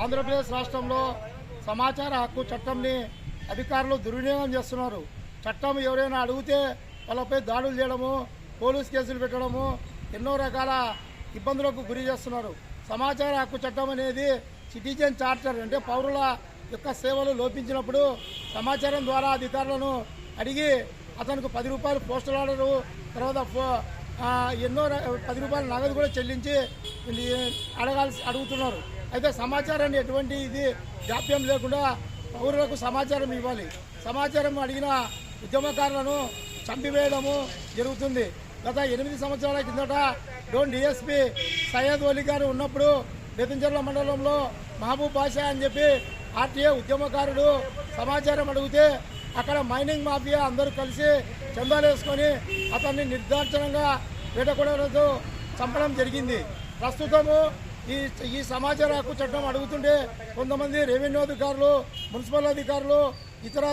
ఆంధ్రప్రదేశ్ రాష్ట్రంలో సమాచార హక్కు చట్టంని అధికారులు దుర్వినియోగం చేస్తున్నారు. చట్టం ఎవరైనా అడిగితే వాళ్ళపై దాడులు చేయడము పోలీస్ కేసులు పెట్టడము ఎన్నో రకాల ఇబ్బందులకు గురి చేస్తున్నారు. సమాచార హక్కు చట్టం అనేది సిటిజన్ చార్టర్ అంటే పౌరుల యొక్క సేవలు లోపించినప్పుడు సమాచారం ద్వారా అధికారులను అడిగి అతనికి పది రూపాయలు పోస్టల్ ఆర్డరు తర్వాత ఎన్నో పది రూపాయల నగదు కూడా చెల్లించి అడగాల్సి అడుగుతున్నారు. అయితే సమాచారాన్ని ఎటువంటి ఇది జాప్యం లేకుండా పౌరులకు సమాచారం ఇవ్వాలి. సమాచారం అడిగిన ఉద్యమకారులను చంపివేయడము జరుగుతుంది. గత ఎనిమిది సంవత్సరాల కిందట డోన్ డిఎస్పి సయ్యద్ ఒలి గారు ఉన్నప్పుడు బెతంచెర్ల మండలంలో మహబూబ్ బాషా అని చెప్పి ఆర్టీఏ ఉద్యమకారుడు సమాచారం అడిగితే అక్కడ మైనింగ్ మాఫియా అందరూ కలిసి చందాలు వేసుకొని అతన్ని నిర్దార్చనంగా వేటకొడలతో చంపడం జరిగింది. ప్రస్తుతము ఈ ఈ సమాచార హక్కు చట్టం అడుగుతుంటే కొంతమంది రెవెన్యూ అధికారులు మున్సిపల్ అధికారులు ఇతర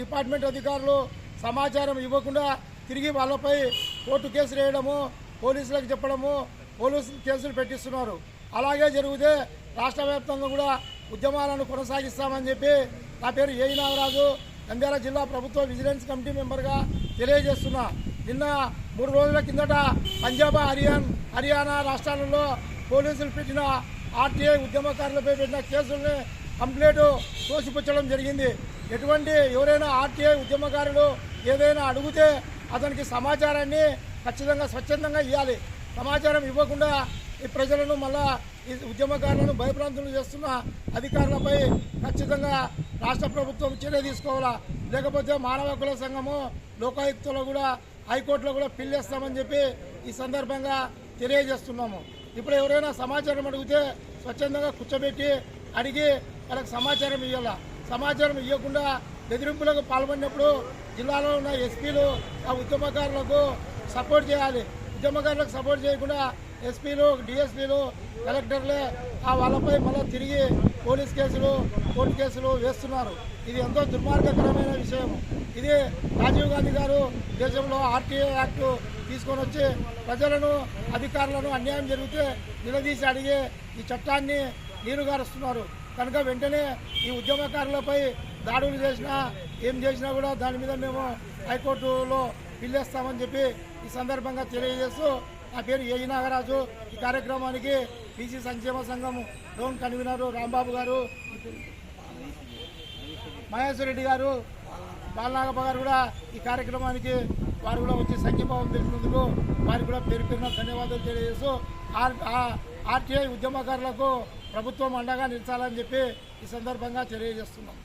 డిపార్ట్మెంట్ అధికారులు సమాచారం ఇవ్వకుండా తిరిగి వాళ్ళపై కోర్టు కేసులు వేయడము పోలీసులకు చెప్పడము పోలీసు కేసులు పెట్టిస్తున్నారు. అలాగే జరిగితే రాష్ట్ర వ్యాప్తంగా కూడా ఉద్యమాలను కొనసాగిస్తామని చెప్పి నా పేరు ఏ నాగరాజు. నంద్యాల జిల్లా ప్రభుత్వ విజిలెన్స్ కమిటీ మెంబర్గా తెలియజేస్తున్నా. నిన్న మూడు రోజుల కిందట పంజాబ్ హర్యానా హర్యానా రాష్ట్రాలలో పోలీసులు పెట్టిన ఆర్టీఐ ఉద్యమకారులపై పెట్టిన కేసుల్ని కంప్లైంట్ తోసిపుచ్చడం జరిగింది. ఎటువంటి ఎవరైనా ఆర్టీఐ ఉద్యమకారులు ఏదైనా అడిగితే అతనికి సమాచారాన్ని ఖచ్చితంగా స్వచ్ఛందంగా ఇవ్వాలి సమాచారం ఇవ్వకుండా ఈ ప్రజలను మళ్ళా ఈ ఉద్యమకారులను భయభ్రాంతులు చేస్తున్న అధికారులపై ఖచ్చితంగా రాష్ట్ర ప్రభుత్వం చర్య తీసుకోవాలా? లేకపోతే మానవ హక్కుల సంఘము లోకాయుక్తలో కూడా హైకోర్టులో కూడా పిల్లేస్తామని చెప్పి ఈ సందర్భంగా తెలియజేస్తున్నాము. ఇప్పుడు ఎవరైనా సమాచారం అడిగితే స్వచ్ఛందంగా కూర్చోబెట్టి అడిగి వాళ్ళకి సమాచారం ఇవ్వాల సమాచారం ఇవ్వకుండా బెదిరింపులకు పాల్పడినప్పుడు జిల్లాలో ఉన్న ఎస్పీలు ఆ ఉద్యమకారులకు సపోర్ట్ చేయాలి. ఉద్యమకారులకు సపోర్ట్ చేయకుండా ఎస్పీలు డిఎస్పీలు కలెక్టర్లే ఆ వాళ్ళపై మళ్ళీ తిరిగి పోలీస్ కేసులు కోర్టు కేసులు వేస్తున్నారు. ఇది ఎంతో దుర్మార్గకరమైన విషయం. ఇది రాజీవ్ గాంధీ గారు దేశంలో ఆర్టీఏ యాక్ట్ తీసుకొని వచ్చి ప్రజలను అధికారులను అన్యాయం జరిగితే నిలదీసి అడిగే ఈ చట్టాన్ని నీరుగారుస్తున్నారు కనుక వెంటనే ఈ ఉద్యమకారులపై దాడులు చేసినా ఏం చేసినా కూడా దాని మీద మేము హైకోర్టులో పిల్లేస్తామని చెప్పి ఈ సందర్భంగా తెలియజేస్తూ నా పేరు ఏజి నాగరాజు. ఈ కార్యక్రమానికి బీసీ సంక్షేమ సంఘం లోన్ కన్వీనర్ రాంబాబు గారు. మహేశ్వర రెడ్డి గారు. బాలనాగప్ప గారు కూడా ఈ కార్యక్రమానికి వారు కూడా వచ్చి సంఘీభావం తెలిపినందుకు వారికి కూడా పేరు పేరున ధన్యవాదాలు తెలియజేస్తూ ఆర్ ఆర్టీఐ ఉద్యమకారులకు ప్రభుత్వం అండగా నిలిచాలని చెప్పి ఈ సందర్భంగా తెలియజేస్తున్నాం.